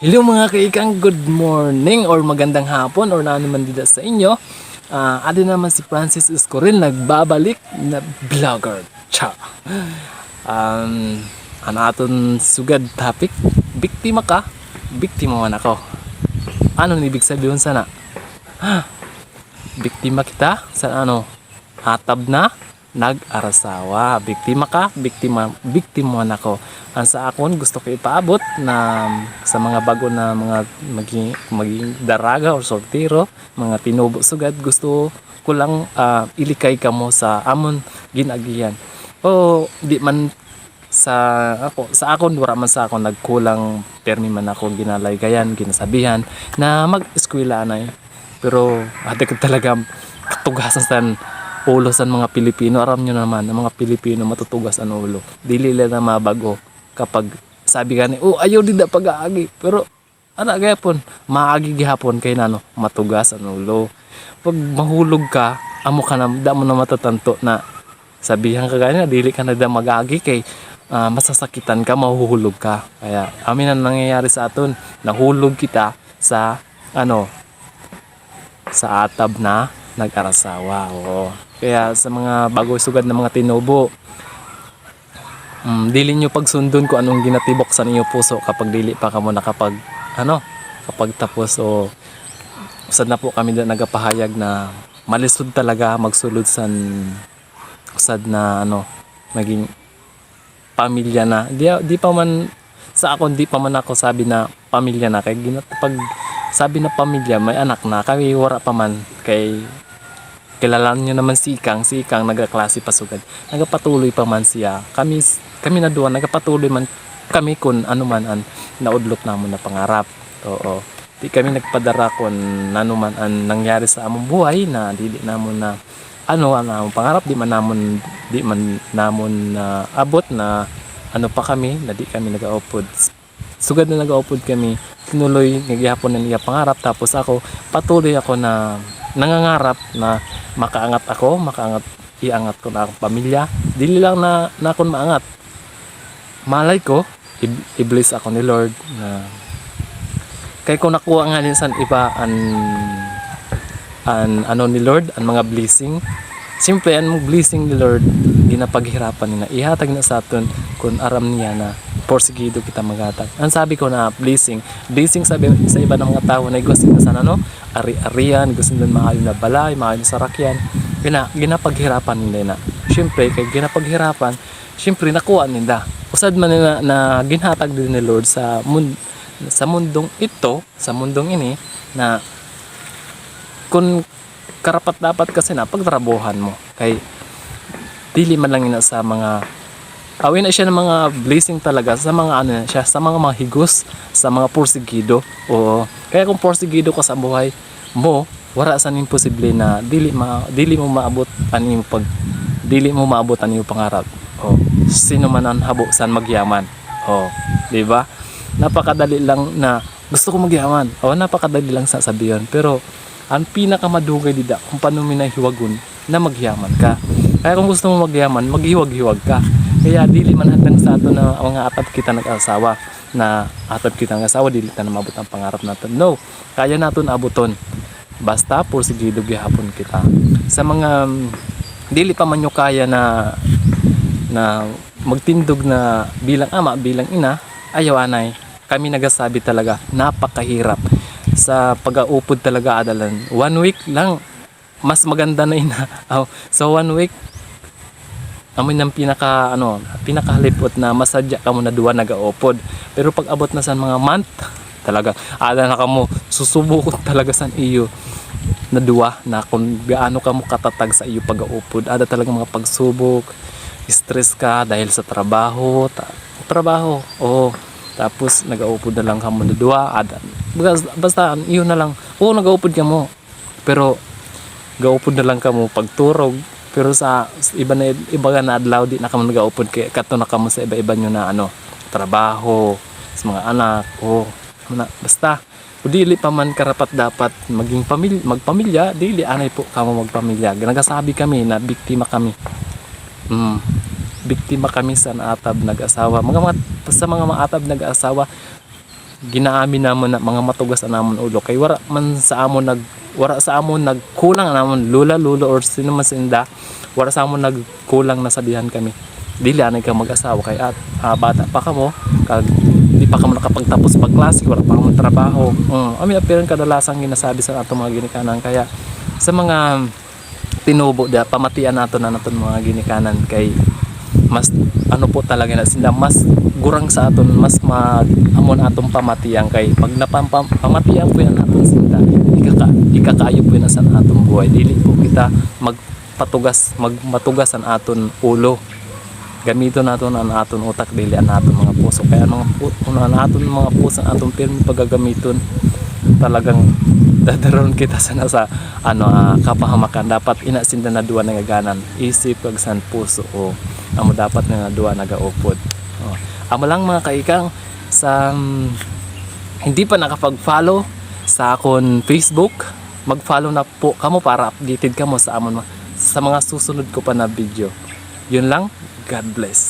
Hello mga kaikang, good morning or magandang hapon or naano man dito sa inyo. Ah, adi naman si Francis Escoril nagbabalik na vlogger. Cha. Um, ano aton sugad topic? Biktima ka? Biktima man ako. Ano ibig sabihin sana? Biktima kita sa ano? Atab na nag-arasawa. Biktima ka, biktima, biktima man ako. Ang sa akon gusto ko ipaabot na sa mga bago na mga maging, maging daraga or soltero, mga tinubo sugad, gusto ko lang ah, ilikay ka mo sa amon ginagiyan. O di man sa ako sa akon wala man sa akon nagkulang permi man ako ginalagayan ginasabihan na mag-eskwela na eh. pero ate ko talaga katugasan sa ulo sa mga Pilipino. Aram nyo naman ang mga Pilipino matutugas ang ulo. Dili na mabago kapag sabi gani oh ayaw din na pag-aagi. Pero ana gayapon maagi gihapon kay nano matugas ang ulo. Pag mahulog ka amo ka na da mo na matatanto na sabihan ka gani dili ka na da magagi kay ah, masasakitan ka mahuhulog ka. Kaya amin ang nangyayari sa aton nahulog kita sa ano sa atab na nag-arasawa kaya sa mga bago sugad na mga tinubo mm, dili nyo pagsundon kung anong ginatibok sa inyo puso kapag dili pa kamo nakapag ano kapag tapos o usad na po kami na nagapahayag na malisod talaga magsulod sa usad na ano maging pamilya na. Di, di pa man sa ako di pa man ako sabi na pamilya na. Kay ginat pag sabi na pamilya may anak na kami wara pa man kay kilala nyo naman si Ikang si Ikang nagaklase pa sugad. Nagapatuloy pa man siya. Kami kami na duwa nagapatuloy man kami kun ano man an naudlot namon na pangarap oo. Di kami nagpadara kun ano man ang nangyari sa among buhay na dili namon na ano ang among pangarap di man namon di man namon na abot na ano pa kami na di kami nagaupod. Sugad na nagaupod kami tinuloy nagyapon na niya pangarap tapos ako patuloy ako na nangangarap na makaangat ako makaangat iangat ko na akong pamilya. Dili lang na na akong maangat. Malay ko i- i-bless ako ni Lord na kay ko nakuha nga minsan iba an an ano ni Lord ang mga blessing. Siyempre, ang blessing ni Lord, ginapaghirapan niya. Ihatag na sa aton kung aram niya na porsigido kita maghatag. Ang sabi ko na blessing, blessing sabi sa iba ng mga tao na gusto na sana no, ari-arian, gusto nila maayon na balay, maayon na sarakyan. Gina, ginapaghirapan nila na. Siyempre, kay ginapaghirapan, siyempre nakuha nila. Usad man nila na ginhatag din ni Lord sa mund, sa mundong ito, sa mundong ini, na kung karapat dapat kasi na pagtrabuhan mo kay dili man lang ina sa mga awin na siya ng mga blessing talaga sa mga ano siya sa mga mga higos sa mga porsigido. O kaya kung porsigido ka sa buhay mo wala sa imposible na dili ma dili mo maabot ani pag dili mo maabot ani pangarap. O sino man ang habo san magyaman. O di ba? Napakadali lang na gusto ko magyaman. O napakadali lang sa sabihan pero ang pinakamadugay dida kung paano mo nahiwagon na magyaman ka. Kaya kung gusto mo magyaman, maghiwag-hiwag ka. Kaya dili man hatang sa ato na mga atap kita nag-asawa na atap kita ng asawa dili ta na mabot ang pangarap natin. No, kaya naton abuton. Basta porsigido gihapon kita. Sa mga mm, dili pa man kaya na na magtindog na bilang ama, bilang ina, ayaw anay. Kami nagasabi talaga, napakahirap sa pag-aupod talaga adalan. One week lang, mas maganda na ina. Oh, so one week, amoy ng pinaka ano, pinakahalipot na masadya ka mo na duwa nag-aupod. Pero pag abot na sa mga month, talaga ada na ka mo susubukot talaga sa iyo na duwa na kung gaano ka mo katatag sa iyo pag-aupod. Ada talaga mga pagsubok, stress ka dahil sa trabaho, ta- trabaho. Oh, tapos nag-aupod na lang ka mo na duwa. Ada, basta, yun na lang. Oo, nag-aupod ka mo. Pero gaupod na lang ka mo pagturog. Pero sa iba na iba ka na adlaw di na ka nagaupod kay kato na ka mo sa iba-iba nyo na ano trabaho sa mga anak o na, basta. Dili pa man karapat dapat maging pamilya magpamilya dili anay po kamo magpamilya. Nagasabi kami na biktima kami. Mm, biktima kami sa naatab nag-asawa. Mga, mga sa mga maatab nag-asawa ginaamin namon na mga matugas na namon ulo. Kay wara man sa amon nag wara sa amon nagkulang na namon lula lulo or sino man sinda wara sa amon nagkulang na sabihan kami. Dili anay ka mag-asawa kay at ah, bata pa ka mo kag di pa ka mo nakapagtapos pag klase wala pa ka mo trabaho. Mm. ami apiran kadalasan ginasabi sa ato mga ginikanan. Kaya sa mga tinubo da pamatian nato na naton mga ginikanan kay mas ano po talaga na sila mas gurang sa aton mas mag amon atong pamatiyan kay pag napampam pamatiyan po yan aton sila ikaka ikakayo po yan sa atong buhay. Dili po kita magpatugas magmatugas ang aton ulo. Gamito naton ang aton utak dili ang aton mga puso. Kaya mga pu- ano, ang aton mga puso ang aton pirmi pagagamiton talagang dadaron kita sa nasa ano ah, kapahamakan. Dapat inasinda na duwa nagaganan isip kag san puso o amo dapat nga duwa nagaupod. Oh. amo lang mga kaikang sa mm, hindi pa nakapag-follow sa akon Facebook. Mag-follow na po kamo para updated kamo sa amon sa mga susunod ko pa na video. Yun lang. God bless